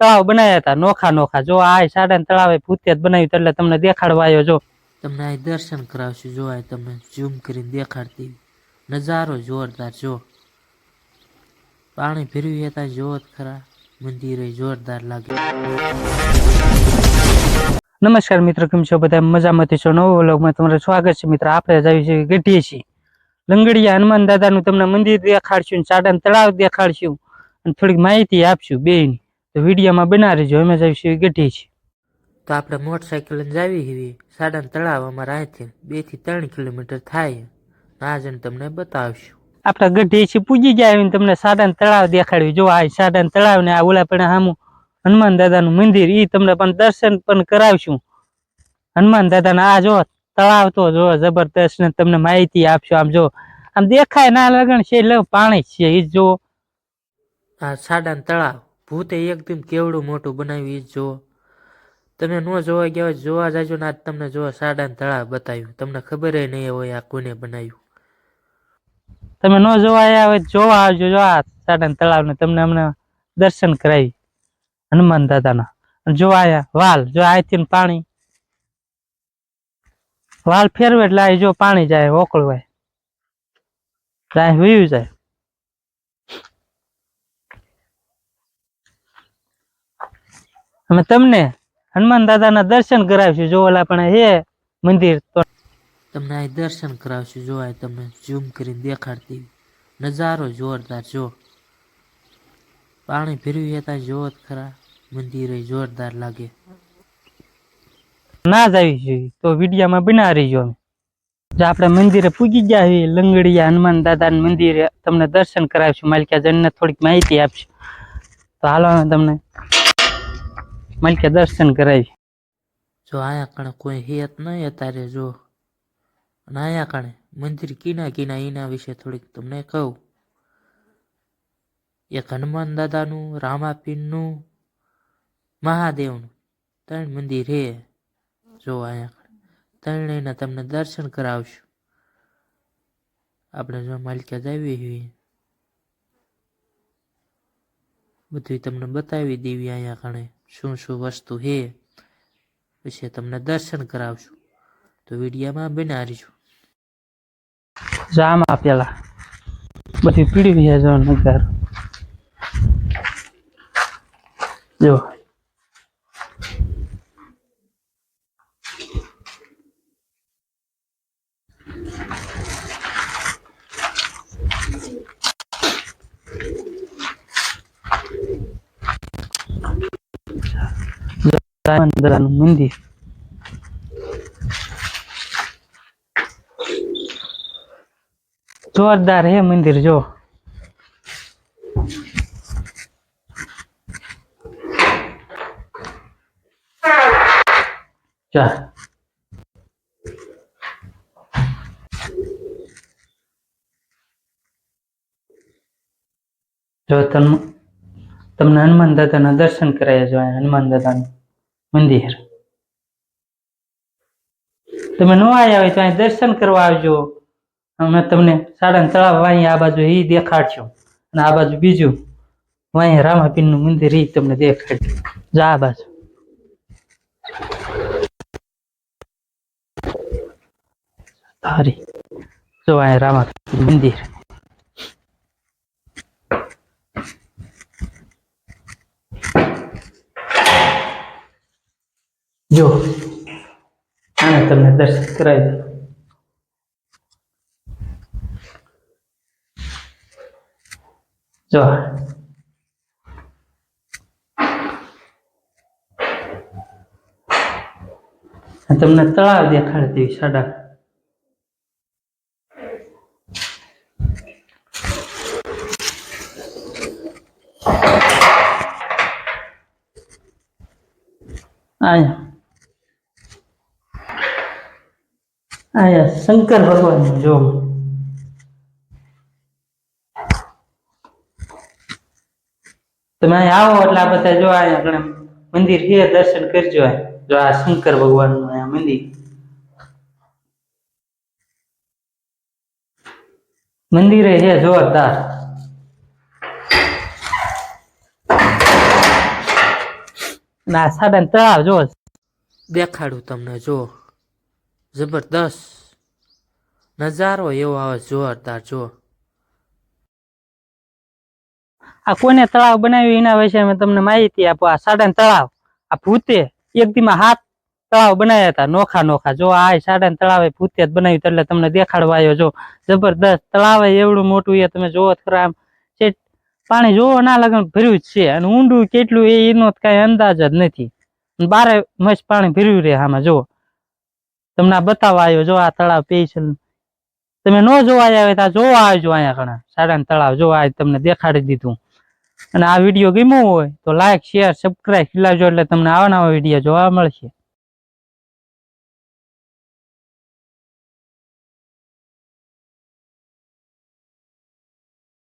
તળાવ બનાવ્યા હતા નોખા નોખા. જો આ સાડા તળાવે ભૂતે જ બનાવ્યું એટલે તમને દેખાડવા આવ્યો જો. તમને અહીં દર્શન કરાવશું જો આ તમને ઝૂમ કરીને દેખાડતી. નજારો જોરદાર જો. પાણી ફેરવી હતા જોત ખરા. મંદિરે જોરદાર લાગે. નમસ્કાર મિત્રો કેમ છો? બધા મજામાંથી છો? નવો વ્લોગમાં તમારું સ્વાગત છે. મિત્રો આપણે જ આવી છીએ ગઢીએ છીએ. લંગડિયા હનુમાન દાદાનું તમને મંદિર દેખાડશું સાડા તળાવ દેખાડશું. અને થોડીક માહિતી આપશું બેયની. તો વિડીયોમાં બનાવી જો અમે જ આવી ગઢીએ છીએ. તો આપણે મોટરસાઇકલ જાવી હીવી. સાડા તળાવ અમારા અહીંથી બેથી ત્રણ કિલોમીટર થાય. આ જણ તમને બતાવશું. આપણે ગઢી છે પૂજી જાય તમને સાડા તળાવ દેખાડ્યું. જો આ સાડા તળાવ ને આ ઓલા પણ સામું હનુમાન દાદાનું મંદિર એ તમને પણ દર્શન પણ કરાવશું. હનુમાન દાદાના આ જો તળાવ તો જો જબરદસ્ત ને તમને માહિતી આપશો. આમ જો આમ દેખાય ના લગન છે એટલે પાણી છે. એ જો આ સાડા તળાવ. ભૂતે એકદમ કેવડું મોટું બનાવ્યું જો. તમે ન જોવા ગયા હોય જોવા જાજો ને આજ તમને જો સાડા તળાવ બતાવ્યું. તમને ખબર નહીં હોય આ કોને બનાવ્યું. તમે ન જોવા આવ્યા હોય જોવા આવજો, જો આ સાડા તળાવ ને તમને અમને દર્શન કરાવી હનુમાન દાદાના. અને જો આયા, વાલ, જો આયથી પાણી. વાલ ફેરવે એટલે જો પાણી જાય, ઓકળવાય. જાય, વયું જાય. અમે તમને હનુમાન દાદાના દર્શન કરાવીશું. જો ઓલા પણ હે મંદિર તો તમને અહીં દર્શન કરાવશું. જો આ તમને ઝૂમ કરીને દેખાડતી નજારો જોરદાર જો. પાણી ભેરવી હતા જોત ખરા. મંદિરે જોરદાર લાગે. ના જ આવી જોઈએ તો વિડીયામાં બના રહીજો અમે. જો આપણે મંદિરે પૂગી ગયા હોઈએ લંગડિયા હનુમાન દાદાના મંદિરે તમને દર્શન કરાવીશું. માલિકા જણને થોડીક માહિતી આપશું. તો હાલો અમે તમને માલિકા દર્શન કરાવી જો આયા કણે કોઈ હેત નહીં અત્યારે જો. અને આયા કણે મંદિર કીના કીના એના વિશે થોડીક તમને કહું. એક હનુમાન દાદાનું, રામાપીરનું, મહાદેવનું ત્રણ મંદિર હે. જો આયા ત્રણેયના તમને દર્શન કરાવશું. આપણે જો માલિકા જાવી છીએ બધું તમને બતાવી દેવી અહીંયા કણે. શું શું વસ્તુ હે? પછી તમને દર્શન કરાવશું. તો વિડીયામાં બનાવીશું જામ આપેલા. પેલા બધી પીડી છે જો નજારો જો. રામચંદ્રનું મંદિર જોરદાર હે મંદિર જો ચા જો તમ તમને હનુમાન દાદાના દર્શન કરાયા જો અહીંયા હનુમાન દાદાનું મંદિર. તમે ન આવ્યા હોય તો અહીં દર્શન કરવા આવજો. અમે તમને સાડા તળાવ વાંહી આ બાજુ એ દેખાડશું. અને આ બાજુ બીજું વાંહી રામાપીરનું મંદિર એ તમને દેખાડશું જા આ બાજુ. સારી જો અહીં રામાપીર મંદિર. જો આને તમને દર્શન કરાવી દઉં જો આ તમને તળાવ દેખાડી દેવી સાડા આયા આયા શંકર ભગવાન જો. તમે આવો એટલે આ બધા જો અહીંયા મંદિર છે, દર્શન કરજો જો આ શંકર ભગવાનનું અહીંયા મંદિર. મંદિરે છે જોરદાર. ના આ સાડા ત્રણ જો. દેખાડું તમને, જો. જબરદસ્ત. નજારો એવો આવે, જોરદાર, જો. આ કોને તળાવ બનાવ્યું એના વિશે અમે તમને માહિતી આપો. આ સાડન તળાવ. આ ભૂતે એક દીમાં હાથ તળાવ બનાવ્યા હતા, નોખા નોખા. જો આ સાડા તળાવે ભૂતે જ બનાવ્યું એટલે તમને દેખાડવા આવ્યો. જો, જબરદસ્ત તળાવ એવડું મોટું એ તમે જોવો ખરા. આમ પાણી જોવો ના લગન ભર્યું જ છે. અને ઊંડું કેટલું એનો કઈ અંદાજ જ નથી. બારે મસ્ત પાણી ભર્યું રહે આમાં, જો. તમને આ બતાવવા આવ્યો, જો આ તળાવ પેશલ તમે ન જોવા આવ્યા તો આ જોવા આવજો અહીંયા ઘણા. સાડા તળાવ જોવા આજ તમને દેખાડી દીધું. અને આ વીડિયો ગમ્યો હોય તો લાઈક શેર સબસ્ક્રાઈબ ખીલાવજો એટલે તમને આવા નવા વીડિયો જોવા મળશે.